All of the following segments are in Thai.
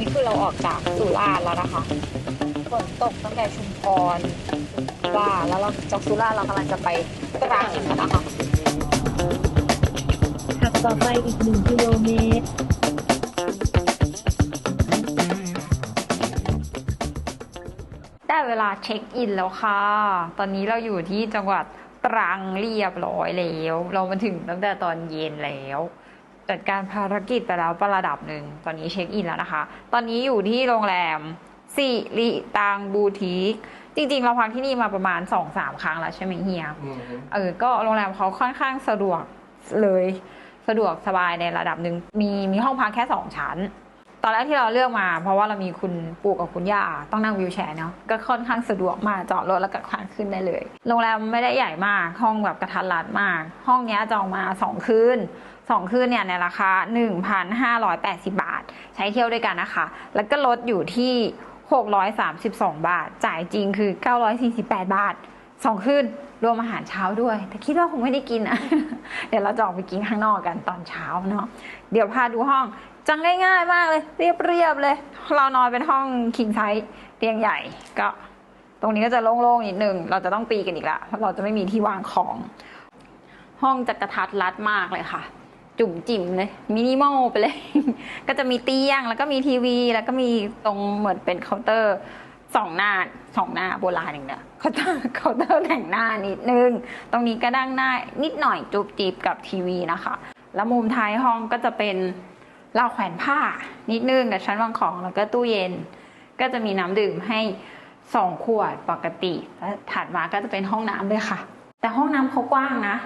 นี้คือเราออกจากสุราษฎร์แล้วนะคะฝนตกตั้งแต่ชุมพรสุราษฎร์แล้วเราจากสุราษฎร์เรากำลังจะไปตรังกันนะคะขับต่อไปอีกหนึ่งกิโลเมตรได้เวลาเช็คอินแล้วค่ะ ตอนนี้เราอยู่ที่จังหวัดตรังเรียบร้อยแล้ว เรามาถึงตั้งแต่ตอนเย็นแล้ว จัดการภารกิจไปแล้วประดับหนึ่งตอนนี้เช็คอินแล้วนะคะ ตอนนี้อยู่ที่โรงแรมสิริตังบูติกจริง ๆ เราพักที่นี่มาประมาณสองสามครั้งแล้วใช่ไหมเฮียอืมเออก็โรงแรมเขาค่อนข้างสะดวกเลยสะดวกสบายในระดับหนึ่งมีมีห้องพักแค่สองชั้น ตอนแรกที่เราเลือกมา เพราะว่าเรามีคุณปู่กับคุณย่าต้องนั่งวิวแชร์เนาะก็ค่อนข้างสะดวกมากจอดรถแล้วก็คลานขึ้นได้เลย โรงแรมไม่ได้ใหญ่มากห้องแบบกระทัดรัดมาก ห้องเนี้ยจองมาสองคืน สองคืนเนี่ยในราคา 1,580 บาท ใช้เที่ยวด้วยกันนะคะ แล้วก็ลดอยู่ที่ 632 บาท จ่ายจริงคือ 948 บาทสองคืนรวมอาหารเช้าด้วย แต่คิดว่าคงไม่ได้กินอะเดี๋ยวเราจะออกไปกินข้างนอกกันตอนเช้าเนาะเดี๋ยวพาดูห้องจังง่ายๆมากเลย เรียบๆเลย เรานอนเป็นห้องคิงไซส์เตียงใหญ่ก็ตรงนี้ก็จะโล่งๆนิดนึง เราจะต้องปีกันอีกละเพราะเราจะไม่มีที่วางของ ห้องจะกระทัดรัดมากเลยค่ะ จุ่มจิ๋มเลยมินิมอลไปเลย ก็จะมีเตียงแล้วก็มีทีวี แล้วก็มีตรงเหมือนเป็นเคาน์เตอร์สองหน้าสองหน้าโบราณอย่างเนี้ยเคาน์เตอร์เคาน์เตอร์แต่งหน้านิดนึง ตรงนี้ก็ดั้งหน้านิดหน่อยจุบจิบกับทีวีนะคะ แล้วมุมท้ายห้องก็จะเป็นเราแขวนผ้านิดนึงกับชั้นวางของแล้วก็ตู้เย็น ก็จะมีน้ำดื่มให้สองขวดปกติแล้วถัดมาก็จะเป็นห้องน้ำเลยค่ะ แต่ห้องน้ำเขากว้างนะ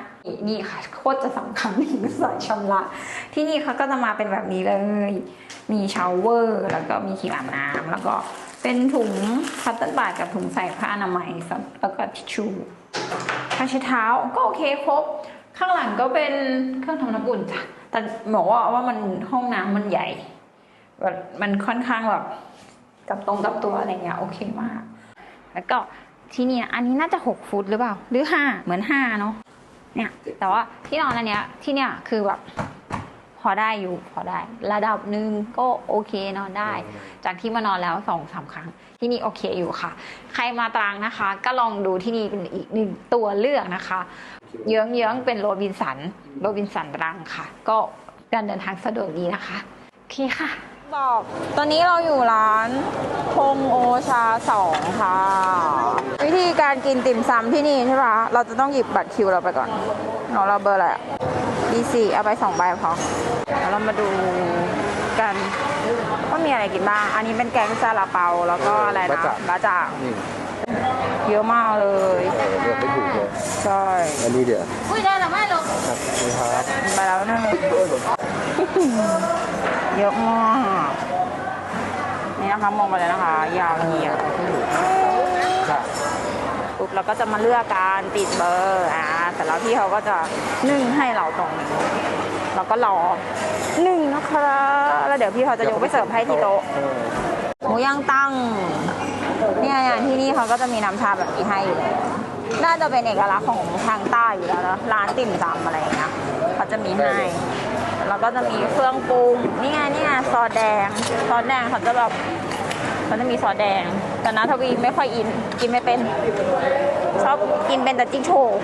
นี่ค่ะโคตรจะสำคัญถึงสายชำระ ที่นี่เขาก็จะมาเป็นแบบนี้เลย มีชาวเวอร์ แล้วก็มีครีมอาบน้ำแล้วก็เป็นถุงคัตเตอร์บาดกับถุงใส่ผ้าอนามัยแล้วก็ทิชชู่ผ้าเช็ดเท้าก็โอเคครบ ข้างหลังก็เป็นเครื่องทำน้ำอุ่นจ้ะแต่บอกว่าว่ามันห้องน้ำมันใหญ่แบบมันค่อนข้างแบบกับตรงกับตัวอะไรเงี้ยโอเคมาก แล้วก็ที่นี่อันนี้น่าจะหกฟุตหรือเปล่า หรือห้าเหมือนห้าเนาะ เนี่ย แต่ว่าที่นอนอันเนี้ยที่เนี่ยคือแบบพอได้อยู่พอได้ ระดับหนึ่งก็โอเคนอนได้ จากที่มานอนแล้วสองสามครั้ง ที่นี่โอเคอยู่ค่ะ ใครมาตรังนะคะ ก็ลองดูที่นี่เป็นอีกหนึ่งตัวเลือกนะคะ เยื้องเยื้องๆเป็นโรบินสันโรบินสันตรังค่ะ ก็การเดินทางสะดวกดีนะคะโอเคค่ะบอกตอนนี้เราอยู่ร้านพงโอชาสองค่ะวิธี การกินติ่มซำที่นี่ใช่ปะเราจะต้องหยิบบัตรคิวเราไปก่อนเราเราเบอร์อะไรดีสี่เอาไปสองใบพอแล้วเรามาดูกันว่ามีอะไรกินบ้าง อันนี้เป็นแกงซาลาเปาแล้วก็อะไรนะบะจ่างบะจ่างนี่เยอะมากเลยเออเลือกไม่ถูกเลยใช่อันนี้เดี๋ยวอุ้ยได้หรือไม่ลงครับนี่ครับไปแล้วนึงเยอะมากนี่นะคะมองไปเลยนะคะ ยาวเหยียดค่ะปุ๊บ เราก็จะมาเลือกการติดเบอร์อ่าแต่แล้วพี่เขาก็จะนึ่งให้เราตรงนี้เราก็รอนึ่งนะคะแล้วเดี๋ยวพี่เขาจะยกไปเสิร์ฟให้ที่โต๊ะเออหมูย่างตั้งเนี่ยอย่างที่นี่เขาก็จะมีน้ำชาแบบนี้ให้อยู่แล้วน่าจะเป็นเอกลักษณ์ของทางใต้อยู่แล้วนะร้านติ่มซำอะไรอย่างเงี้ยเขาจะมีให้แล้วก็จะมีเครื่องปรุงนี่ไงเนี่ยซอสแดงซอสแดงเขาจะแบบเขาจะมีซอสแดง แต่นะทวีไม่ค่อยอินกินไม่เป็น ชอบกินเป็นแต่จิ๊กโชว์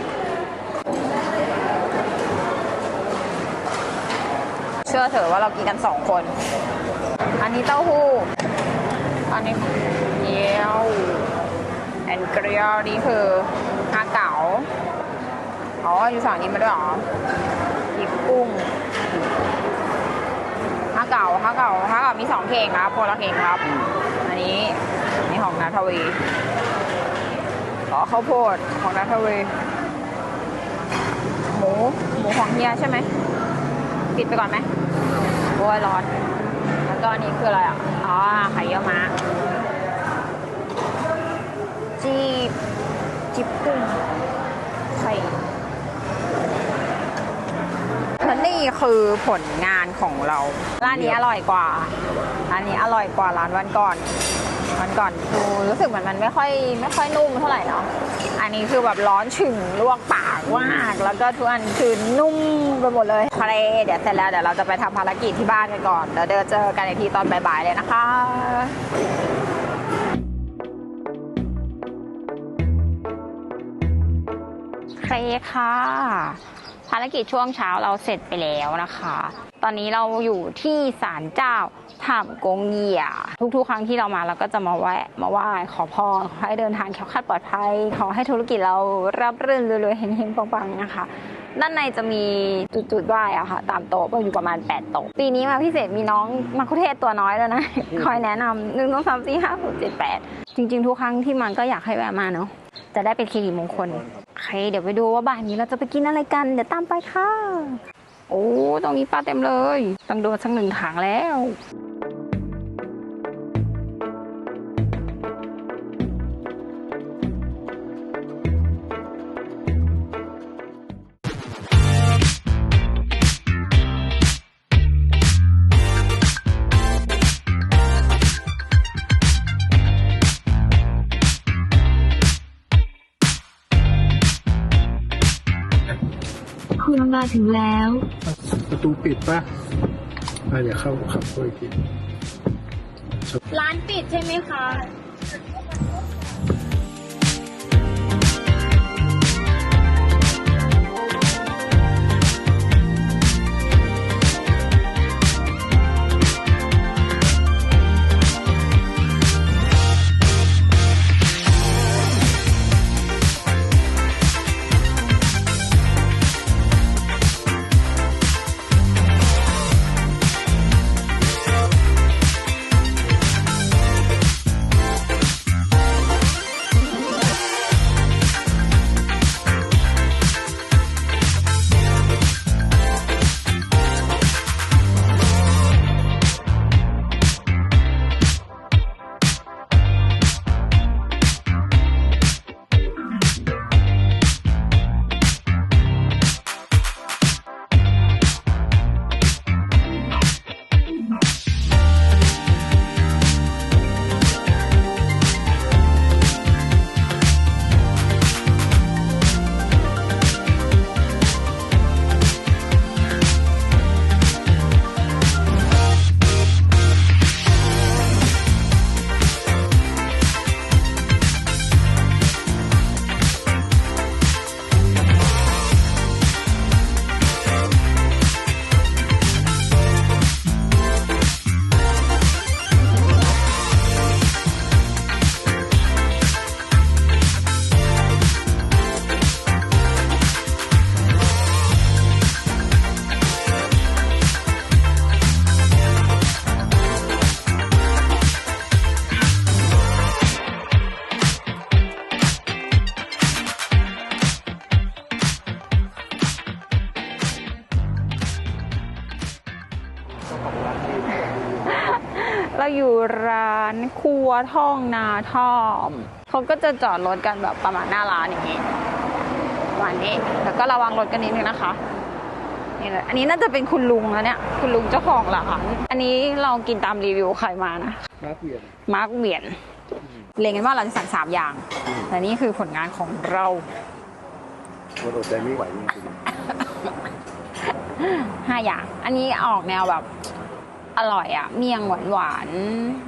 เชื่อเถอะว่าเรากินกันสองคน อันนี้เต้าหู้ อันนี้เยียวแอนเกรียวนี่คือฮาเก๋าอ๋ออยู่ฝั่งนี้มาด้วยหรออีกกุ้งฮาเก๋าฮาเก๋าฮาเก๋ามีสองเพลงครับโพละเพลงครับ อันนี้ ของนาทวีอ๋อข้าวโพดของนาทวีหมู หมูของเฮียใช่ไหมปิดไปก่อนไหมโอ้ยร้อน แล้วก็อันนี้คืออะไรอะ อ๋อ ไข่เยี่ยวม้าจีบจิบกุ้งไข่และนี่คือผลงานของเรา ร้านนี้อร่อยกว่า ร้านนี้อร่อยกว่าร้านวันก่อน วันก่อนดูรู้สึกเหมือนมันไม่ค่อยไม่ค่อยนุ่มเท่าไหร่เนาะอันนี้คือแบบร้อนฉึ่งลวกปากมากแล้วก็ทุกอันคือนุ่มไปหมดเลยทะเลเดี๋ยวเสร็จแล้วเดี๋ยวเราจะไปทำภารกิจที่บ้านกันก่อนเดี๋ยวเดี๋ยวเจอกันอีกทีตอนบ่ายๆเลยนะคะเคค่ะ ภารกิจช่วงเช้าเราเสร็จไปแล้วนะคะ ตอนนี้เราอยู่ที่ศาลเจ้าถ้ำกงเหี่ยทุกๆ ครั้งที่เรามาเราก็จะมาไหว้มาไหว้ขอพรขอให้เดินทางแคล้วคลาดปลอดภัย ขอให้ธุรกิจเรารับรื่นรวยๆเฮงๆปังๆนะคะ ด้านในจะมีจุดๆไหว้อะค่ะ ตามโต๊ะก็อยู่ประมาณ8โต๊ะปีนี้มาพิเศษมีน้องมาคุเทศตัวน้อยแล้วนะ คอยแนะนำหนึ่งสองสามสี่ห้าหกเจ็ดแปดจริง ๆ ทุกครั้งที่มันก็อยากให้แวะมาเนาะจะได้เป็นคีรีมงคลโอเค เดี๋ยวไปดูว่าบ่ายนี้เราจะไปกินอะไรกัน เดี๋ยวตามไปค่ะ โอ้ตรงนี้ปลาเต็มเลยต้องโดนสักหนึ่งถังแล้ว มาถึงแล้ว ประตูปิดปะอะเดี๋ยวเข้าขับเข้าอีกทีร้านปิดใช่ไหมคะ วท่องนาท่อมเขาก็จะจอดรถกันแบบประมาณหน้าร้านอย่างนี้ประมาณนี้แล้วก็ระวังรถกันนิดนึงนะคะนี่เลยอันนี้น่าจะเป็นคุณลุงแล้วเนี่ย คุณลุงเจ้าของร้าน อันนี้เรากินตามรีวิวใครมานะ มาร์คเวียน มาร์กเบียน เรียงกันว่าเราจะสั่งสามอย่าง แต่นี่คือผลงานของเรามันอดใจไม่ไหวจริงห้าอย่าง อันนี้ออกแนวแบบ อร่อยอะเมี่ยงหวานหวาน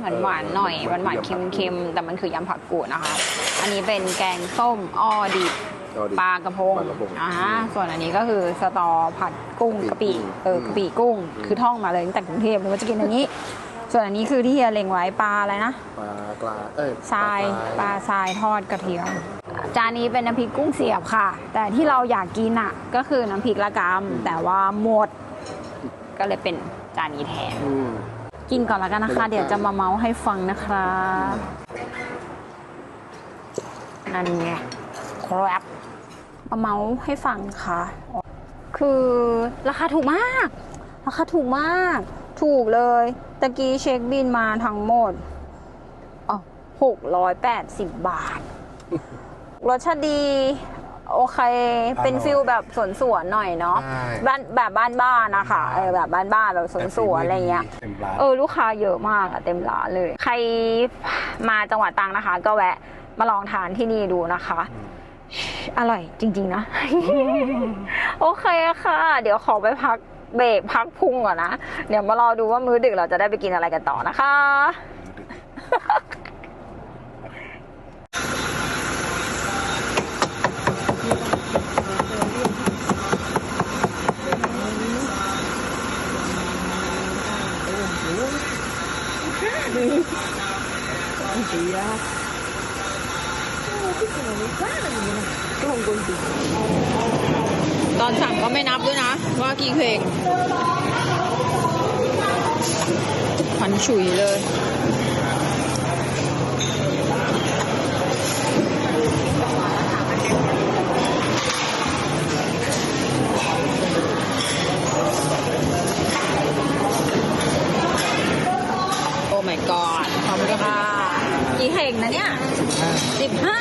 หวานหวานๆหน่อยหวานหวานๆเค็มเค็มๆแต่มันคือยำผักกูดนะคะ อันนี้เป็นแกงส้มอ้อดิบๆก็ดีปลากระพงปลากระพงอ่าส่วนอันนี้ก็คือสตอผัดกุ้งกะกะปิปิเออกะปิกุ้งคือท่องมาเลยตั้งแต่กรุงเทพเลยว่าจะกินอันนี้ ส่วนอันนี้คือที่เฮียเล็งไว้ปลาอะไรนะ ปลากลาเอ้ยทรายปลาทรายทอดกระเทียม จานนี้เป็นน้ำพริกกุ้งเสียบค่ะ แต่ที่เราอยากกินอะ ก็คือน้ำพริกละกำแต่ว่าหมด ก็เลยเป็น จานนี้แทน อืม กินก่อนแล้วกันนะคะ เดี๋ยวจะมาเมาส์ให้ฟังนะคะนั่นไงครับมาเมาส์ให้ฟังค่ะ คือราคาถูกมาก ราคาถูกมาก ถูกเลยตะกี้เช็คบินมาทั้งหมดอ๋อหกร้อยแปดสิบบาท รสชาติดี โอเค เป็นฟิลแบบสวนสวนหน่อยเนาะบ้านแบบบ้านบ้านๆนะคะเออแบบบ้านบ้านๆแบบสวนสวนอะไรเงี้ยเออลูกค้าเยอะมากอะเต็มร้านเลย ใครมาจังหวัดตังนะคะ ก็แวะมาลองทานที่นี่ดูนะคะ อร่อยจริง ๆ นะ โอเคค่ะ เดี๋ยวขอไปพักเบรกพักพุงก่อนนะ เดี๋ยวมารอดูว่ามื้อดึกเราจะได้ไปกินอะไรกันต่อนะคะ กี่เพลงขันฉุยเลยก่อนขอบคุณค่ะกี่เห่งนะเนี่ยสิบห้า